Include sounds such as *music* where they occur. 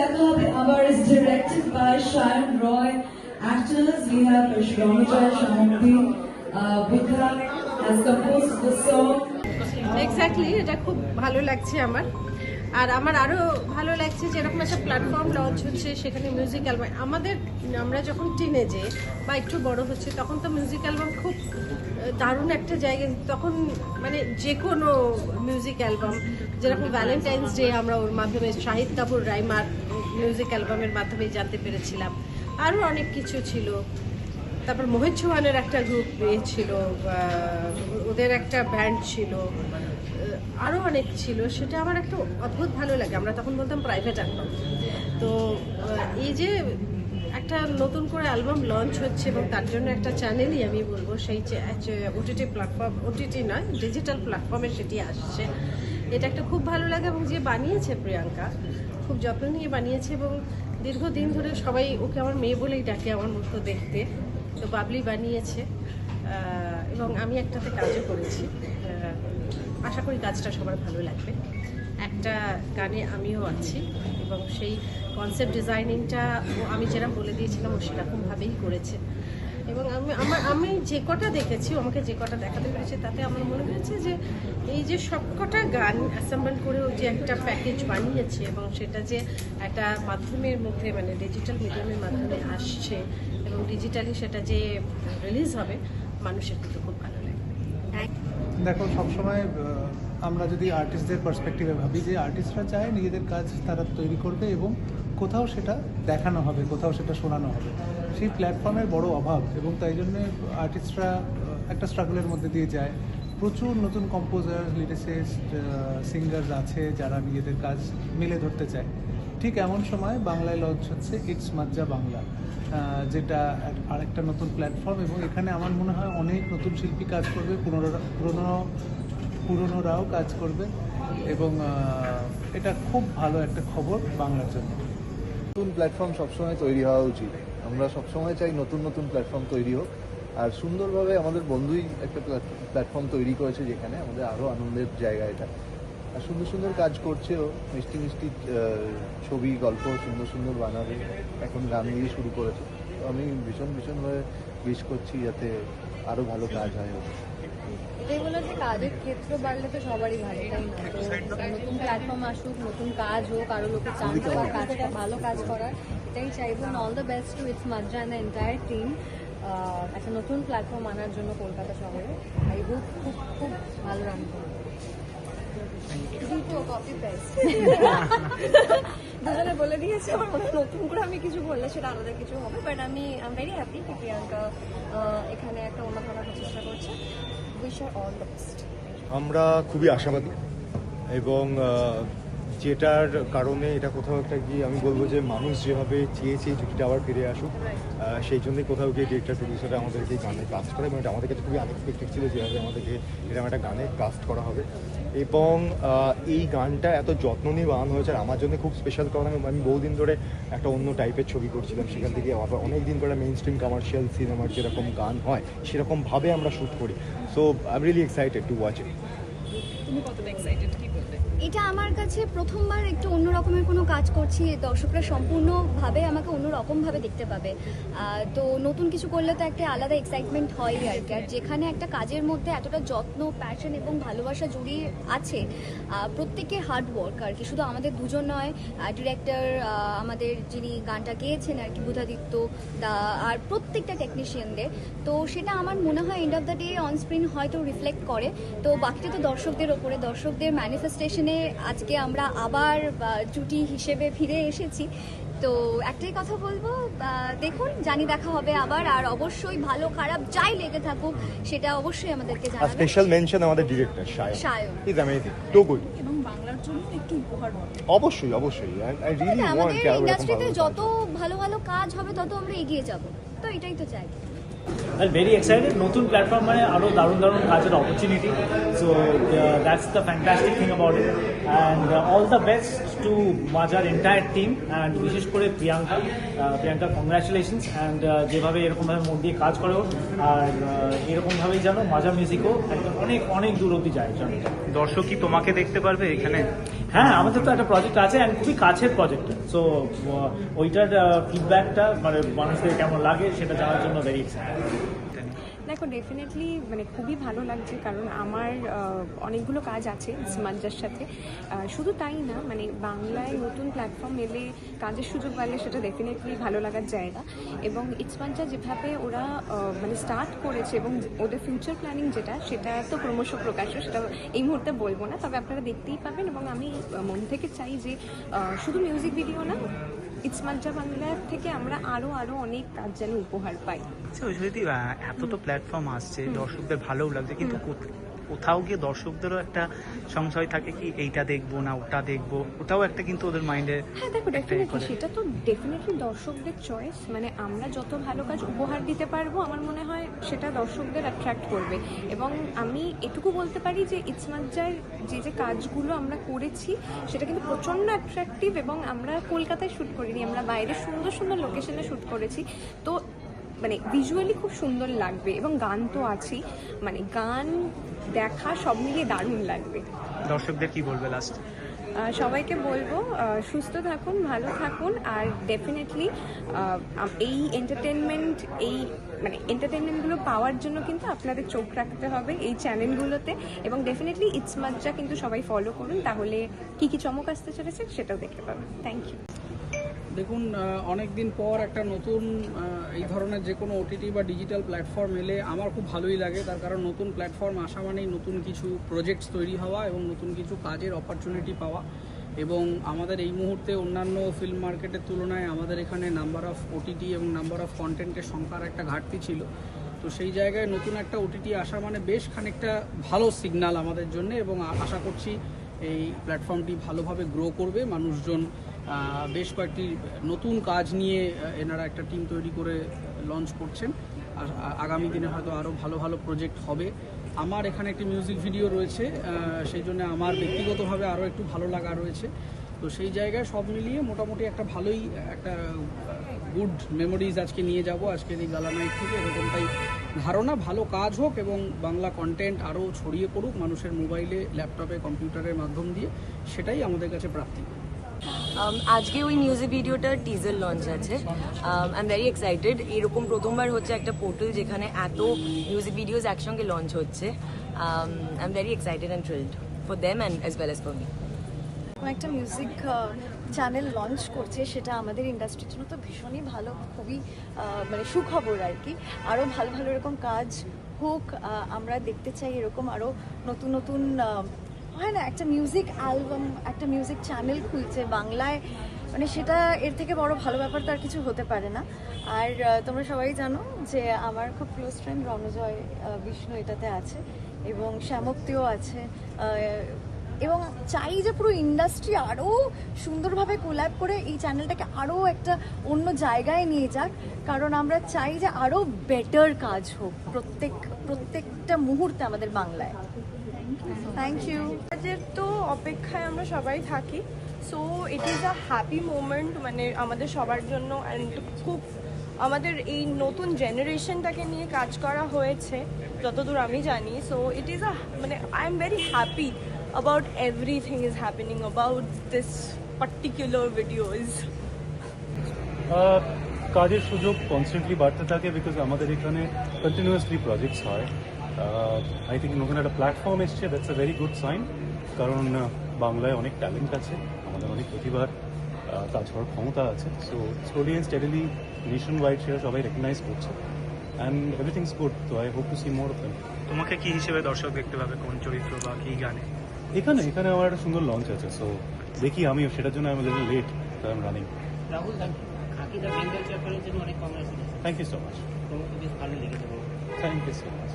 দেখা হবে আবার is directed by Sharon Roy. Actors we have Ramajoy Shampi. Uh, Buddha has composed the song. Exactly এটা খুব ভালো লাগছে আমার আর আমার আরও ভালো লাগছে যে এরকম একটা প্ল্যাটফর্ম লঞ্চ হচ্ছে, সেখানে মিউজিক অ্যালবাম আমাদের, আমরা যখন টিনে টিনেজে বা একটু বড় হচ্ছে, তখন তো মিউজিক অ্যালবাম খুব দারুণ একটা জায়গা। তখন মানে যে কোনো মিউজিক অ্যালবাম যেরকম ভ্যালেন্টাইন্স ডে আমরা ওর মাধ্যমে শাহিদ কাপুর রাইমার মিউজিক অ্যালবামের মাধ্যমে জানতে পেরেছিলাম। আরও অনেক কিছু ছিল। তারপর মোহিত চৌহানের একটা গ্রুপ ছিল ওদের একটা ব্যান্ড ছিল আরও অনেক ছিল, সেটা আমার একটা অদ্ভুত ভালো লাগে। আমরা তখন বলতাম প্রাইভেট অ্যালবাম তো এই যে একটা নতুন করে অ্যালবাম লঞ্চ হচ্ছে এবং তার জন্য একটা চ্যানেলই আমি বলব, সেই ওটিটি প্ল্যাটফর্ম ওটিটি নয় ডিজিটাল প্ল্যাটফর্মে সেটি আসছে। এটা একটা খুব ভালো লাগে এবং যে বানিয়েছে প্রিয়াঙ্কা, খুব যত্ন নিয়ে বানিয়েছে এবং দীর্ঘদিন ধরে সবাই ওকে আমার মেয়ে বলেই ডাকে আমার মতো দেখতে। তো বাবলি বানিয়েছে এবং আমি একটাতে কাজও করেছি। আশা করি কাজটা সবার ভালো লাগবে। একটা গানে আমিও আছি, এবং সেই কনসেপ্ট ডিজাইনিংটা আমি যেরকম বলে দিয়েছিলাম, ও সেরকমভাবেই করেছে। এবং আমি আমার আমি যে কটা দেখেছি আমাকে যে কটা দেখাতে পেরেছে, তাতে আমার মনে হয়েছে যে এই যে সবকটা গান অ্যাসেম্বল করে যে একটা প্যাকেজ বানিয়েছে এবং সেটা যে একটা মাধ্যমের মধ্যে মানে ডিজিটাল মিডিয়ামের মাধ্যমে আসছে এবং ডিজিটালি সেটা যে রিলিজ হবে, মানুষের কিন্তু খুব ভালো লাগবে। দেখো, সবসময় আমরা যদি আর্টিস্টদের পার্সপেক্টিভে ভাবি যে আর্টিস্টরা চায় নিজেদের কাজ তারা তৈরি করবে এবং কোথাও সেটা দেখানো হবে, কোথাও সেটা শোনানো হবে। সেই প্ল্যাটফর্মের বড় অভাব এবং তাই জন্য আর্টিস্টরা একটা স্ট্রাগলের মধ্যে দিয়ে যায়। প্রচুর নতুন কম্পোজার লিরিসিস্ট সিঙ্গার্স আছে যারা নিজেদের কাজ মেলে ধরতে চায়। ঠিক এমন সময় বাংলায় লঞ্চ হচ্ছে ইটস মাজ্জা বাংলা যেটা আরেকটা নতুন প্ল্যাটফর্ম এবং এখানে আমার মনে হয় অনেক নতুন শিল্পী কাজ করবে পুরনো, পুরনোরাও কাজ করবে এবং এটা খুব ভালো একটা খবর বাংলার জন্য। নতুন প্ল্যাটফর্ম সবসময় তৈরি হওয়া উচিত। আমরা সবসময় চাই নতুন নতুন প্ল্যাটফর্ম তৈরি হোক। আর সুন্দরভাবে আমাদের বন্ধুই একটা প্ল্যাটফর্ম তৈরি করেছে যেখানে আমাদের আরও আনন্দের জায়গা এটা। আর সুন্দর সুন্দর কাজ করছেও। মিষ্টি মিষ্টি ছবি, গল্প সুন্দর সুন্দর বানাবে। এখন গান দিয়ে শুরু করেছে। তো আমি ভীষণ, ভীষণভাবে উইশ করছি যাতে আরও ভালো কাজ হয়। এটাই বলো যে কাজের ক্ষেত্র বাড়লে তো সবারই ভালো তাই না? নতুন প্ল্যাটফর্ম আসুক নতুন কাজ হোক আরও লোকের চান্স পাক কাজ ভালো কাজ করার এটাই চাইব। All the best to its Madra and the entire team একটা নতুন প্ল্যাটফর্ম আনার জন্য কলকাতা শহরে। আই হোপ খুব খুব ভালো রান করবে *laughs* দুজনে বলে দিয়েছে আমার মনে নতুন করে আমি কিছু বললে সেটা আলাদা কিছু হবে বাট আমি আই ভেরি হ্যাপি কি প্রিয়াঙ্কা এখানে একটা অন্য ধরনের প্রচেষ্টা করছে। আমরা খুবই আশাবাদী এবং যেটার কারণে এটা কোথাও একটা গিয়ে আমি বলব যে মানুষ যেভাবে চেয়েছে জুটিটা আবার ফিরে আসুক সেই জন্যই কোথাও গিয়ে ডিরেক্টর প্রডিউসাররা আমাদেরকে গানে কাস্ট করে এবং এটা আমাদের কাছে খুবই আনএক্সপেক্টেড ছিল যেভাবে আমাদেরকে এরকম একটা গানে কাস্ট করা হবে। এবং এই গানটা এত যত্ন নিয়ে বানানো হয়েছে আর আমার জন্য খুব স্পেশাল কারণ আমি আমি বহুদিন ধরে একটা অন্য টাইপের ছবি করছিলাম। সেখান থেকে আবার অনেক দিন ধরে মেইন স্ট্রিম কমার্শিয়াল সিনেমার যেরকম গান হয়, সেরকমভাবে আমরা শ্যুট করি। So I am really excited to watch it এটা আমার কাছে প্রথমবার একটু অন্য রকমের কোনো কাজ করছি, দর্শকরা সম্পূর্ণভাবে আমাকে অন্য রকমভাবে দেখতে পাবে। তো নতুন কিছু করলে তো একটা আলাদা এক্সাইটমেন্ট হয় আর কি। আর যেখানে একটা কাজের মধ্যে এতটা যত্ন প্যাশন এবং ভালোবাসা জড়িয়ে আছে প্রত্যেকের হার্ড ওয়ার্ক আর কি। শুধু আমাদের দুজন নয় ডিরেক্টর আমাদের যিনি গানটা গেয়েছেন আর কি, বুধাদিত্য আর প্রত্যেকটা টেকনিশিয়ানদের তো সেটা আমার মনে হয় end of the day on screen হয়তো রিফ্লেক্ট করে। তো বাকিটা তো দর্শকদের ওপরে, দর্শকদের ম্যানিফেস্টেশনে আজকে আমরা আবার জুটি হিসেবে ফিরে এসেছি। তো একটাই কথা বলব দেখুন জানি দেখা হবে আবার আর অবশ্যই ভালো খারাপ যাই লেগে থাকুক সেটা অবশ্যই আমাদেরকে জানাবেন। স্পেশাল মেনশন আমাদের director Shayan Sayan. Is amazing to good এবং বাংলার জন্য একটু উপহার অবশ্যই অবশ্যই। আই রিয়েলি ওয়ান্ট আমাদের ইন্ডাস্ট্রিতে যত ভালো ভালো কাজ হবে তত আমরা এগিয়ে যাব। তো এটাই তো চাই। আর ভেরি এক্সাইটেড নতুন প্ল্যাটফর্ম মানে আরও দারুণ দারুণ কাজের opportunity so that's the fantastic thing about it and all the best to মাজার এন্টায়ার টিম অ্যান্ড বিশেষ করে Priyanka ah, Priyanka congratulations and যেভাবে এরকমভাবে মন দিয়ে কাজ করো আর আহ, এরকমভাবেই যেন মাজা মিউজিকও একদম অনেক অনেক দূর অব্দি যায় জানো দর্শক কি তোমাকে দেখতে পারবে এখানে? হ্যাঁ আমাদের তো একটা প্রজেক্ট আছে অ্যান্ড খুবই কাছের প্রজেক্ট সো ওইটার ফিডব্যাকটা মানে মানুষদের কেমন লাগে সেটা জানার জন্য ভেরি দেখো ডেফিনেটলি মানে খুবই ভালো লাগছে কারণ আমার অনেকগুলো কাজ আছে সমাজের সাথে। শুধু তাই না মানে বাংলায় নতুন প্ল্যাটফর্ম এলে কাজের সুযোগ পাইলে সেটা ডেফিনেটলি ভালো লাগার জায়গা। এবং ইটস ইটসমাঞ্জা যেভাবে ওরা মানে স্টার্ট করেছে এবং ওদের ফিউচার প্ল্যানিং যেটা, সেটা তো ক্রমশ প্রকাশ্য, সেটা এই মুহূর্তে বলব না। তবে আপনারা দেখতেই পাবেন এবং আমি মন থেকে চাই যে শুধু মিউজিক ভিডিও না ইটস ইটসমাজ্জা বাংলা থেকে আমরা আরও আরও অনেক কাজ যেন উপহার পাই। যদি এত তো প্ল্যাটফর্ম আসছে দর্শকদের ভালোও লাগছে কিন্তু কোথ- কোথাও গিয়ে দর্শকদেরও একটা সংশয় থাকে কি এইটা দেখব না ওটা দেখব ওটাও একটা কিন্তু ওদের মাইন্ডে হ্যাঁ দেখো ডেফিনেটলি সেটা তো ডেফিনেটলি দর্শকদের চয়েস মানে আমরা যত ভালো কাজ উপহার দিতে পারব আমার মনে হয় সেটা দর্শকদের অ্যাট্রাক্ট করবে। এবং আমি এটুকু বলতে পারি যে ইটসমাজ্জার যে যে কাজগুলো আমরা করেছি সেটা কিন্তু প্রচণ্ড অ্যাট্রাকটিভ এবং আমরা কলকাতায় শ্যুট করিনি আমরা বাইরে সুন্দর সুন্দর লোকেশনে শ্যুট করেছি। তো মানে ভিজুয়ালি খুব সুন্দর লাগবে এবং গান তো আছেই। মানে গান দেখা সব মিলিয়ে দারুণ লাগবে। দর্শকদের কি বলবে লাস্ট সবাইকে বলব সুস্থ থাকুন ভালো থাকুন আর ডেফিনেটলি এই এন্টারটেনমেন্ট এই মানে এন্টারটেনমেন্টগুলো পাওয়ার জন্য কিন্তু আপনাদের চোখ রাখতে হবে এই চ্যানেলগুলোতে এবং ডেফিনেটলি ইটস মাজ্জা কিন্তু সবাই ফলো করুন তাহলে কি কি চমক আসতে চলেছে সেটাও দেখতে পাবেন। থ্যাংক ইউ দেখুন অনেক দিন পর একটা নতুন এই ধরনের যে কোনো ওটিটি বা ডিজিটাল প্ল্যাটফর্ম এলে আমার খুব ভালোই লাগে। তার কারণ নতুন প্ল্যাটফর্ম আসা মানেই নতুন কিছু প্রজেক্টস তৈরি হওয়া এবং নতুন কিছু কাজের অপরচুনিটি পাওয়া। এবং আমাদের এই মুহূর্তে অন্যান্য ফিল্ম মার্কেটের তুলনায় আমাদের এখানে নাম্বার অফ ওটিটি এবং নাম্বার অফ কন্টেন্টের সংখ্যার একটা ঘাটতি ছিল। তো সেই জায়গায় নতুন একটা ওটিটি আসা মানে বেশ খানিকটা ভালো সিগন্যাল আমাদের জন্য এবং আশা করছি এই প্ল্যাটফর্মটি ভালোভাবে গ্রো করবে। মানুষজন বেশ কয়েকটি নতুন কাজ নিয়ে এনারা একটা টিম তৈরি করে লঞ্চ করছেন। আর আগামী দিনে হয়তো আরও ভালো ভালো প্রজেক্ট হবে। আমার এখানে একটি মিউজিক ভিডিও রয়েছে সেই জন্য আমার ব্যক্তিগতভাবে আরও একটু ভালো লাগা রয়েছে। তো সেই জায়গায় সব মিলিয়ে মোটামুটি একটা ভালোই, একটা গুড মেমোরিজ আজকে নিয়ে যাব। আজকের এই গালা নাইট থেকে এরকমটাই ধারণা। ভালো কাজ হোক এবং বাংলা কন্টেন্ট আরও ছড়িয়ে পড়ুক মানুষের মোবাইলে ল্যাপটপে কম্পিউটারের মাধ্যম দিয়ে, সেটাই আমাদের কাছে প্রাপ্তি। আজকে ওই মিউজিক ভিডিওটার টিজার লঞ্চ আছে। আই এম ভেরি এক্সাইটেড এরকম প্রথমবার হচ্ছে একটা পোর্টাল যেখানে এত মিউজিক ভিডিওস একসঙ্গে লঞ্চ হচ্ছে। I am very excited and thrilled for them and as well as for me একটা মিউজিক চ্যানেল লঞ্চ করছে সেটা আমাদের ইন্ডাস্ট্রির জন্য তো ভীষণই ভালো খুবই মানে সুখবর আর কি। আরও ভালো ভালো এরকম কাজ হোক আমরা দেখতে চাই এরকম আরও নতুন নতুন আহ, হয় না, একটা মিউজিক অ্যালবাম একটা মিউজিক চ্যানেল খুলছে বাংলায়। মানে সেটা এর থেকে বড় ভালো ব্যাপার তো আর কিছু হতে পারে না। আর তোমরা সবাই জানো যে আমার খুব ক্লোজ ফ্রেন্ড রণজয় বিষ্ণু এটাতে আছে এবং শ্যামক্তিও আছে। এবং চাই যে পুরো ইন্ডাস্ট্রি আরও সুন্দরভাবে কোল্যাব করে এই চ্যানেলটাকে আরও একটা অন্য জায়গায় নিয়ে যাক। কারণ আমরা চাই যে আরও বেটার কাজ হোক প্রত্যেক, প্রত্যেকটা মুহূর্তে আমাদের বাংলায়। থ্যাংক ইউ তো অপেক্ষায় আমরা সবাই থাকি। So it is a happy moment মানে আমাদের সবার জন্য অ্যান্ড খুব আমাদের এই নতুন জেনারেশনটাকে নিয়ে কাজ করা হয়েছে, যতদূর আমি জানি। সো ইট ইজ আ মানে I am very happy about everything is happening about this particular videos কাজের সুযোগ কনস্ট্যান্টলি বাড়তে থাকে বিকজ আমাদের এখানে কন্টিনিউয়াসলি প্রজেক্টস হয়। আই থিঙ্ক নতুন একটা প্ল্যাটফর্ম এসছে that's a very good sign কারণ বাংলায় অনেক ট্যালেন্ট আছে আমাদের অনেক প্রতিভার কাজ করার ক্ষমতা আছে so slowly and steadily nationwide সেটা সবাই রেকগনাইজ করছে। অ্যান্ড এভরিথিংস গুড তো I hope to see more of them তোমাকে কি হিসেবে দর্শক দেখতে পাবে কোন চরিত্র বা কি গানে? এখানে এখানে আমার একটা সুন্দর লঞ্চ আছে সো দেখি আমিও সেটার জন্য আমি little late I am running Rahul thank you so much thank you so much